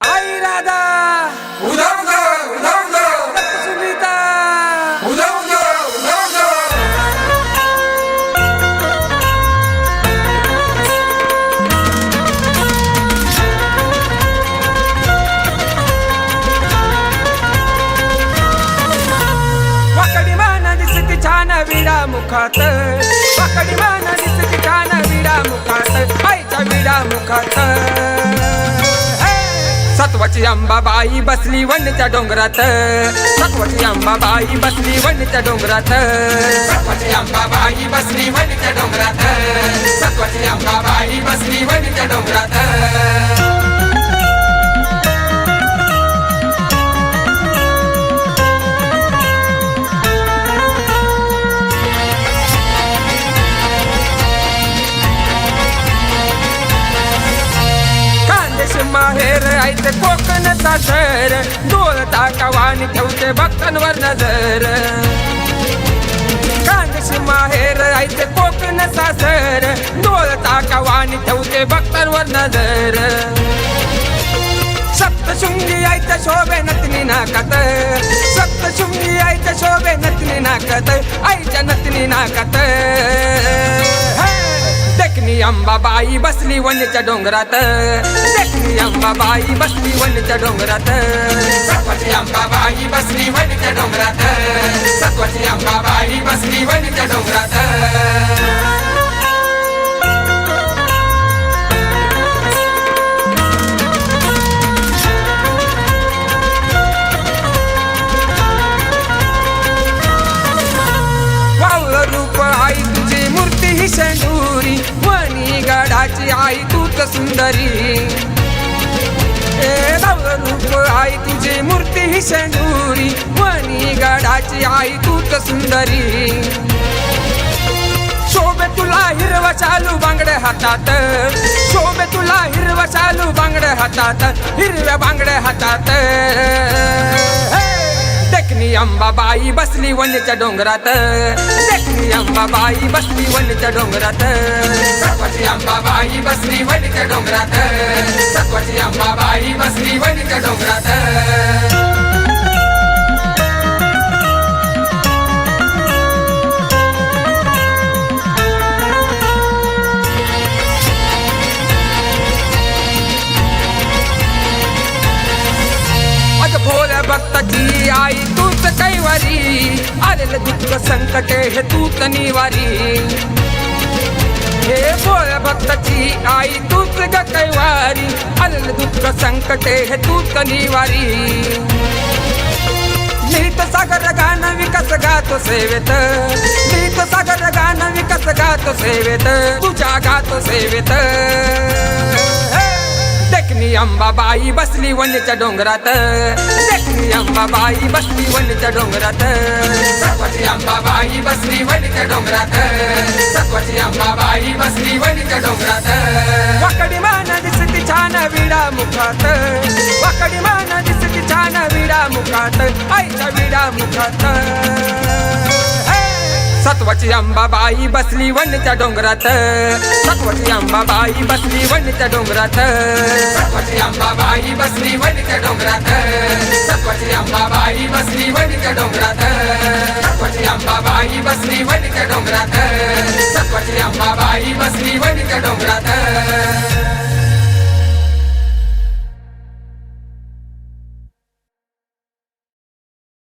आई राधा। उदा उदा उदा उदा सुनीता। उदा उदा उदा उदा वाकडी मान दिसती छान विडा मुखात. वाकडी मान दिसती छान विडा मुखात. आईच्या विडा मुखात! सत्वाची अंबाबाई बसली वणीच्या डोंगरात. सत्वाची अंबाबाई बसली वणीच्या डोंगरात. सत्वाची अंबाबाई बसली वणीच्या डोंगरात. सत्वाची अंबाबाई बसली वणीच्या डोंगरात. जायचं कोकणचा सर सासर डोळ टाकावानी ठेवते भक्तांवर नजर. खानदेश माहेर आयते कोकण सासर डोळ टाकावानी ठेवते भक्तांवर नजर. सप्तशृंगी आयच्या शोभे नतनी नाकात. सप्तशृंगी आयच्या शोभे नतनी नाकात. आईच्या नतनी नाकात. देखणी अंबाबाई बसली वणीच्या डोंगरात. देखणी अंबाबाई बसली वणीच्या डोंगरात. सत्वाची अंबाबाई बसली वणीच्या डोंगरात. सत्वाची अंबाबाई बसली वणीच्या डोंगरात. वणी आई तूच सुंदरी. ए रूप आई तुझी मूर्ती ही शेंडुरी. मनी गडाची आई तूच सुंदरी. शोभे तुला हिरवा चालू बांगडे हातात. शोभे तुला हिरवा चालू बांगडे हातात. हिरव्या बांगडे हातात. हे! अंबाबाई बसली वणीच्या डोंगरात. देखणी अंबाबाई बसली वणीच्या डोंगरात. सत्वाची अंबाबाई बसली वणीच्या डोंगरात. सत्वाची अंबाबाई बसली वणीच्या डोंगरात. भक्ताची आई तूच कैवारी आलेलं दुःख संकटे हे तूच निवारी। हे भोळ्या भक्ताची आई तूच ग कैवारी आलेलं दुःख संकटे हे तूच निवारी। नीत सागर गाणं विकस गातो सेवेत। नीत सागर गाणं विकस गातो सेवेत। तुझ्या गातो सेवेत! देखणी अंबाबाई बसली वणीच्या डोंगरात. देखणी अंबाबाई बसली वणीच्या डोंगरात. सत्वाची अंबाबाई बसली वणीच्या डोंगरात. सत्वाची अंबाबाई बसली वणीच्या डोंगरात. वाकडी मान दिसती छान विडा मुखात. वाकडी मान दिसती छान विडा मुखात. आईच्या विडा मुखात. सत्वाची अंबाबाई बसली वणीच्या डोंगरात. सत्वाची अंबाबाई बसली वणीच्या डोंगरात. सत्वाची अंबाबाई बसली वणीच्या डोंगरात. सत्वाची अंबाबाई बसली वणीच्या डोंगरात. सत्वाची अंबाबाई बसली वणीच्या डोंगरात. सत्वाची अंबाबाई बसली वणीच्या डोंगरात.